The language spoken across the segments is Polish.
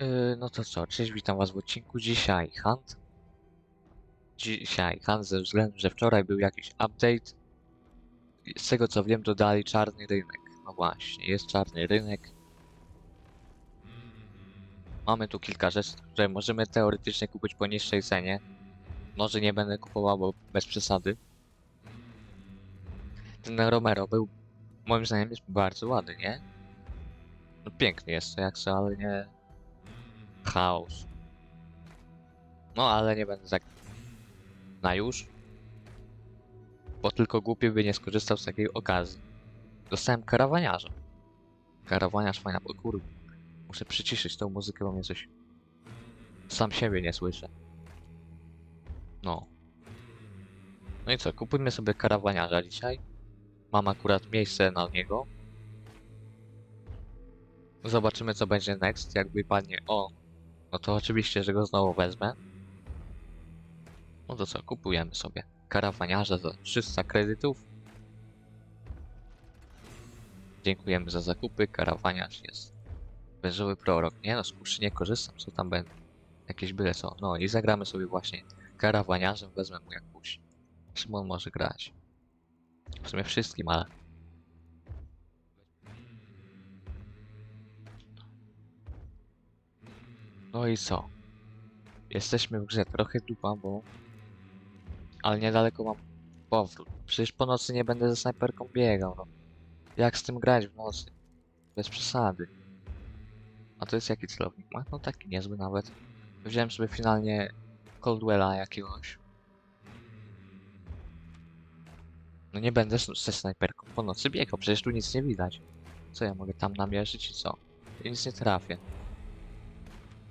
Yy, no to co, cześć, witam was w odcinku. Dzisiaj Hunt. Dzisiaj Hunt ze względu, że wczoraj był jakiś update. Z tego co wiem, dodali czarny rynek. No właśnie, jest czarny rynek. Mamy tu kilka rzeczy, które możemy teoretycznie kupić po niższej cenie. Może nie będę kupował, bo bez przesady. Ten Romero był, moim zdaniem, jest bardzo ładny, nie? No piękny jest to jak co, ale nie, chaos. No ale nie będę tak na już. Bo tylko głupi by nie skorzystał z takiej okazji. Dostałem karawaniarza. Karawaniarz fajna, o kurde. Muszę przyciszyć tą muzykę, bo mnie coś... Sam siebie nie słyszę. No. No i co, kupujmy sobie karawaniarza dzisiaj. Mam akurat miejsce na niego. Zobaczymy co będzie next, jak wypadnie... O, no to oczywiście, że go znowu wezmę. No to co, kupujemy sobie karawaniarza za 300 kredytów. Dziękujemy za zakupy, karawaniarz jest beżowy prorok. Nie no, z nie korzystam, co tam będą. Jakieś byle co. No i zagramy sobie właśnie karawaniarzem, wezmę mu jakąś. Szymon może grać. W sumie wszystkim, ale... No i co? Jesteśmy w grze trochę dupa, bo... Ale niedaleko mam powrót. Przecież po nocy nie będę ze snajperką biegał, no. Jak z tym grać w nocy? Bez przesady. A to jest jaki celownik? ma? No taki niezły nawet. Wziąłem sobie finalnie Coldwella jakiegoś. No nie będę ze snajperką po nocy biegał, przecież tu nic nie widać. Co ja mogę tam namierzyć i co? I nic nie trafię.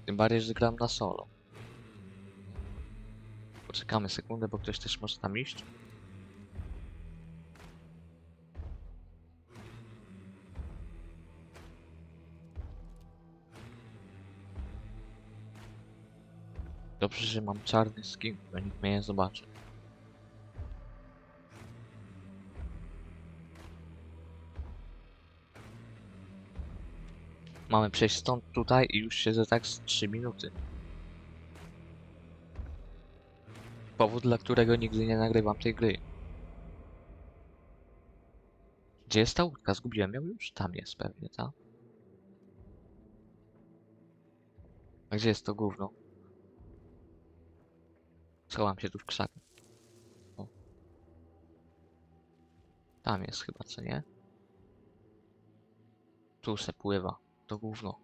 Tym bardziej, że gram na solo. Poczekamy sekundę, bo ktoś też może tam iść. Dobrze, że mam czarny skin, bo nikt mnie nie zobaczy. Mamy przejść stąd tutaj i już siedzę tak z 3 minuty. Powód, dla którego nigdy nie nagrywam tej gry. Gdzie jest ta łódka? Zgubiłem ją już? Tam jest pewnie, ta. A gdzie jest to gówno? Schowam się tu w krzaku. Tam jest chyba, co nie? Tu se pływa. To gówno.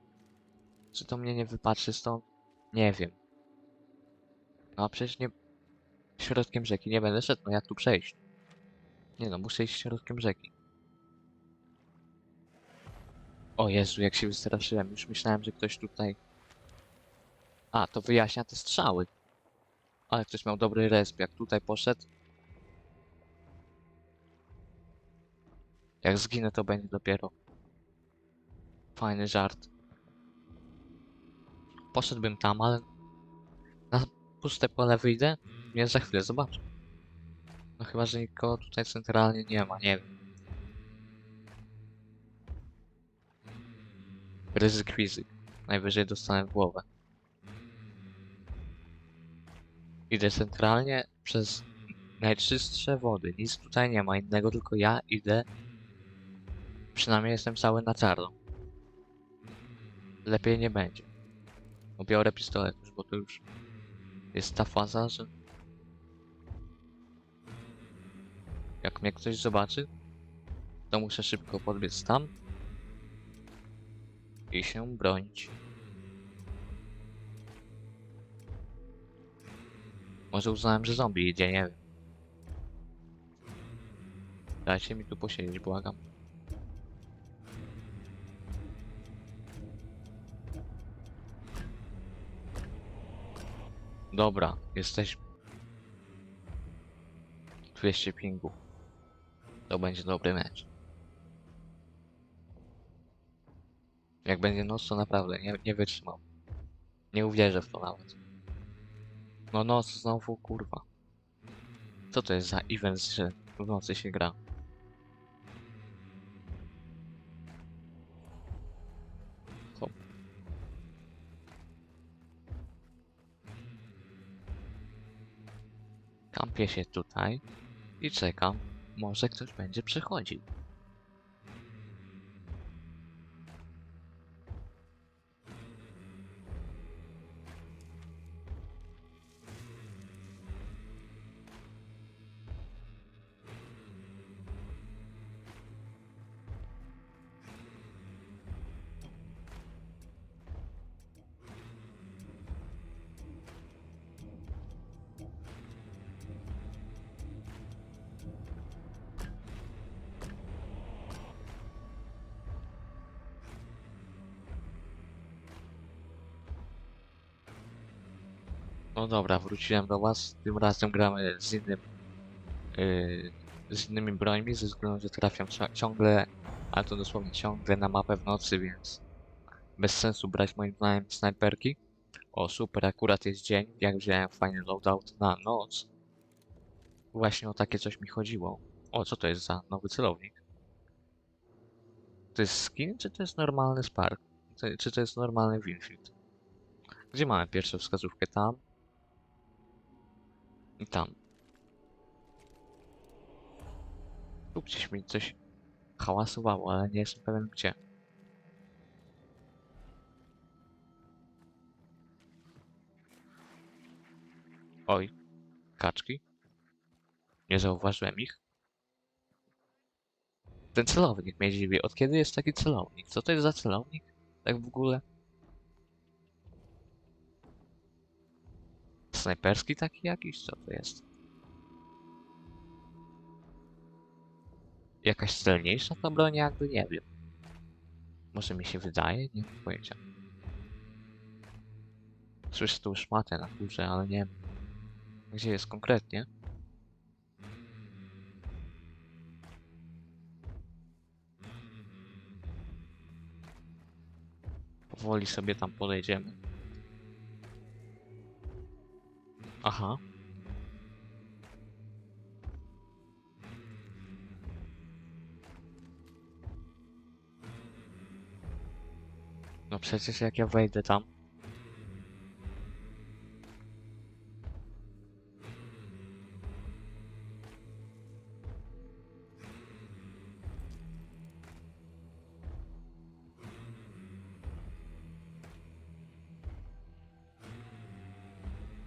Czy to mnie nie wypatrzy stąd? Nie wiem. No a przecież nie... Środkiem rzeki nie będę szedł, no jak tu przejść? Nie no, muszę iść środkiem rzeki. O Jezu, jak się wystraszyłem. Już myślałem, że ktoś tutaj... A, to wyjaśnia te strzały. Ale ktoś miał dobry resp, jak tutaj poszedł. Jak zginę, to będzie dopiero. Fajny żart. Poszedłbym tam, ale na puste pole wyjdę, mnie za chwilę zobaczę. No chyba, że nikogo tutaj centralnie nie ma, nie wiem. Ryzyk fizyk. Najwyżej dostanę w głowę. Idę centralnie przez najczystsze wody. Nic tutaj nie ma innego, tylko ja idę. Przynajmniej jestem cały na czarno. Lepiej nie będzie. No biorę pistolet już, bo to już jest ta faza, że jak mnie ktoś zobaczy, to muszę szybko podbiec tam i się bronić. Może uznałem, że zombie idzie, nie wiem. Dajcie mi tu posiedzieć, błagam. Dobra, jesteśmy. 200 pingu. To będzie dobry mecz. Jak będzie noc, to naprawdę nie, nie. Nie uwierzę w to nawet. No noc znowu, kurwa. Co to jest za event, że w nocy się gra? Kampię się tutaj i czekam. Może ktoś będzie przychodził. No dobra, wróciłem do was. Tym razem gramy z innym. Yy, z innymi brońmi, ze względu, że trafiam ciągle, ale to dosłownie ciągle na mapę w nocy, więc bez sensu brać moim zdaniem snajperki. O super, akurat jest dzień, jak wziąłem fajny loadout na noc. Właśnie o takie coś mi chodziło. O, co to jest za nowy celownik? To jest skin, czy to jest normalny Spark? Czy to jest normalny Winfield? Gdzie mamy pierwszą wskazówkę? Tam. I tam. Tu gdzieś mi coś hałasowało, ale nie jestem pewien gdzie. Oj, kaczki. Nie zauważyłem ich. Ten celownik mnie dziwi. Od kiedy jest taki celownik? Co to jest za celownik? Tak w ogóle? Snajperski taki jakiś? Co to jest? Jakaś celniejsza ta broń? Jakby nie wiem. Może mi się wydaje? Nie mam pojęcia. Słyszę tu szmatę na górze, ale nie wiem. Gdzie jest konkretnie? Powoli sobie tam podejdziemy. Aha. No przecież jak ja wejdę tam.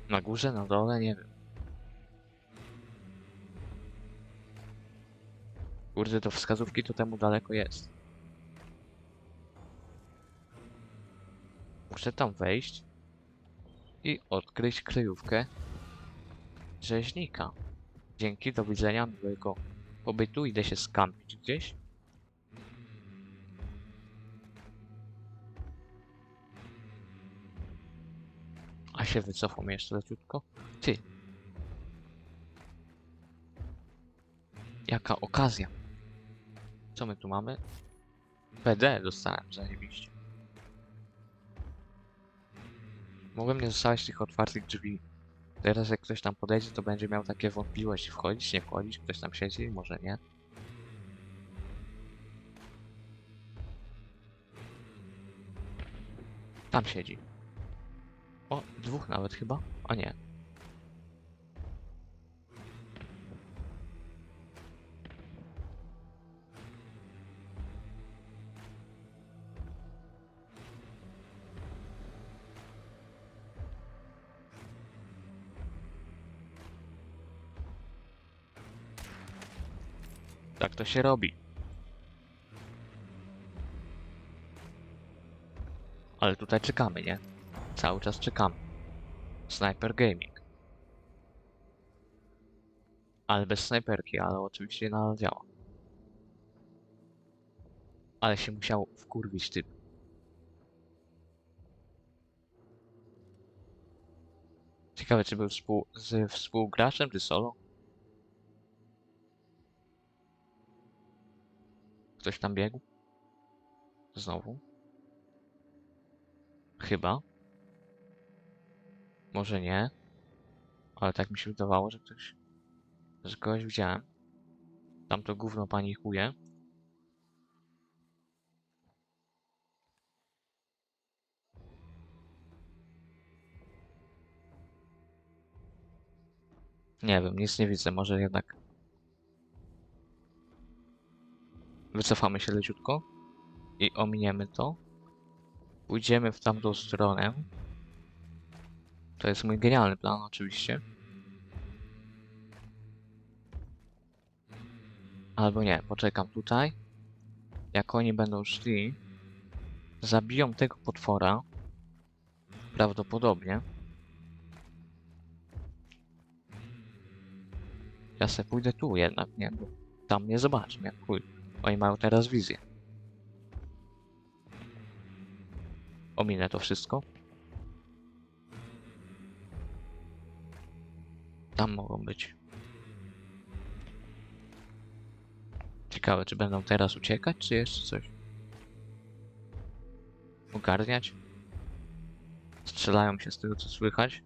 Na górze, na dole, nie wiem. Kurde, do wskazówki to temu daleko jest. Muszę tam wejść i odkryć kryjówkę rzeźnika. Dzięki, do widzenia, miłego pobytu. Idę się skampić gdzieś. A się wycofam jeszcze leciutko. Ty. Jaka okazja. Co my tu mamy? PD dostałem, zajebiście. Mogłem nie zostawiać tych otwartych drzwi. Teraz jak ktoś tam podejdzie, to będzie miał takie wątpliwości. Wchodzić, nie wchodzić, ktoś tam siedzi, może nie. Tam siedzi. O, dwóch nawet chyba? A nie. Tak to się robi. Ale tutaj czekamy, nie? Cały czas czekamy. Sniper Gaming. Ale bez snajperki, ale oczywiście nadal działa. Ale się musiał wkurwić typ. Ciekawe, czy był współ z współgraczem, czy solo? Ktoś tam biegł? Znowu? Chyba. Może nie. Ale tak mi się wydawało, że ktoś... Że kogoś widziałem. Tam to gówno panikuje. Nie wiem, nic nie widzę, może jednak... Wycofamy się leciutko i ominiemy to. Pójdziemy w tamtą stronę. To jest mój genialny plan, oczywiście. Albo nie, poczekam tutaj. Jak oni będą szli, zabiją tego potwora. Prawdopodobnie. Ja se pójdę tu jednak, nie? Bo tam nie zobaczę, jak chuj. Oni mają teraz wizję. Ominę to wszystko. Tam mogą być. Ciekawe, czy będą teraz uciekać, czy jeszcze coś? Ogarniać? Strzelają się z tego, co słychać.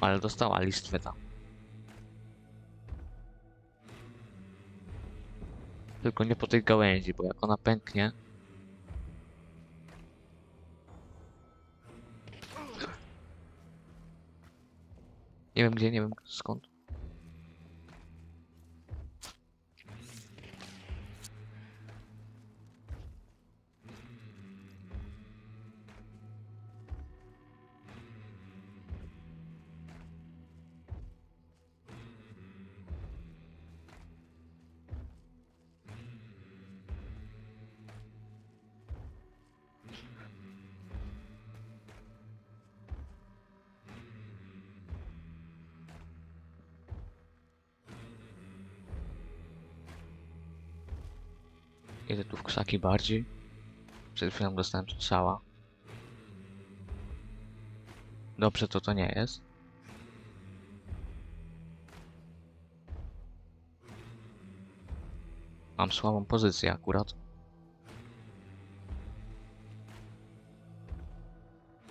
Ale dostała listwę tam. Tylko nie po tej gałęzi, bo jak ona pęknie... Nie wiem gdzie, nie wiem skąd. Idę tu w krzaki bardziej. Przed chwilą dostałem strzała. Dobrze to to nie jest. Mam słabą pozycję akurat.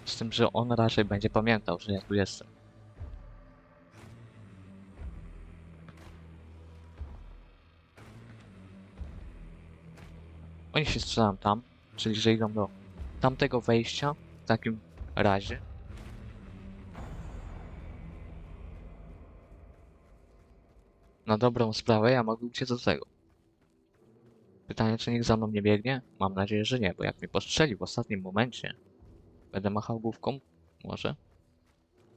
Z tym, że on raczej będzie pamiętał, że ja tu jestem. Oni się strzelają tam, czyli że idą do tamtego wejścia w takim razie. Na dobrą sprawę ja mogę uciec do tego. Pytanie, czy nikt za mną nie biegnie? Mam nadzieję, że nie, bo jak mnie postrzeli w ostatnim momencie, będę machał główką, może?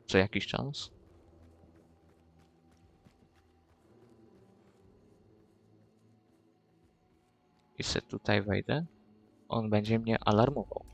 Co jakiś czas? I se tutaj wejdę, on będzie mnie alarmował.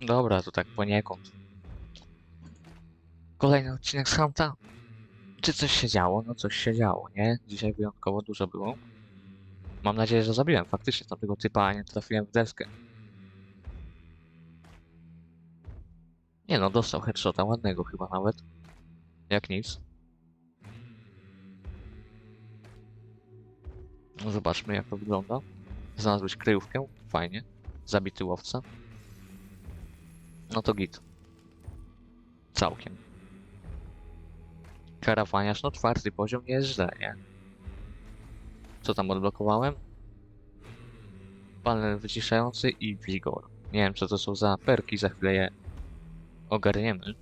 Dobra, to tak poniekąd. Kolejny odcinek z Hunta. Czy coś się działo? No coś się działo, nie? Dzisiaj wyjątkowo dużo było. Mam nadzieję, że zabiłem faktycznie tamtego typa, a nie trafiłem w deskę. Nie no, dostał headshota, ładnego chyba nawet. Jak nic. No zobaczmy jak to wygląda. Znalazłeś kryjówkę, fajnie. Zabity łowca. No to git. Całkiem. Karawaniarz, no czwarty poziom nie jest źle, nie? Co tam odblokowałem? Panel wyciszający i wigor. Nie wiem co to są za perki, za chwilę je ogarniemy.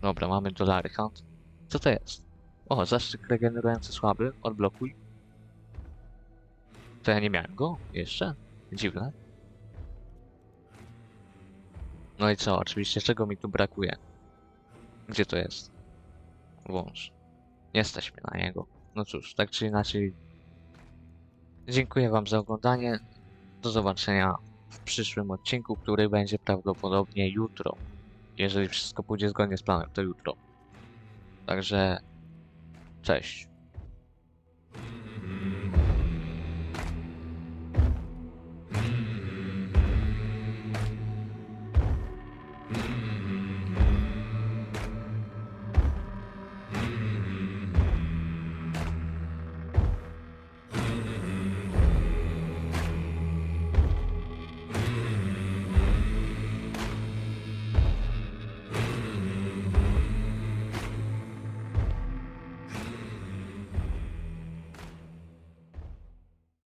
Dobra, mamy dolary hunt. Co to jest? O, zastrzyk regenerujący słaby, odblokuj. To ja nie miałem go? Jeszcze? Dziwne. No i co? Oczywiście czego mi tu brakuje? Gdzie to jest? Stać mnie na niego. No cóż, tak czy inaczej. Dziękuję wam za oglądanie. Do zobaczenia w przyszłym odcinku, który będzie prawdopodobnie jutro. Jeżeli wszystko pójdzie zgodnie z planem, to jutro. Także cześć.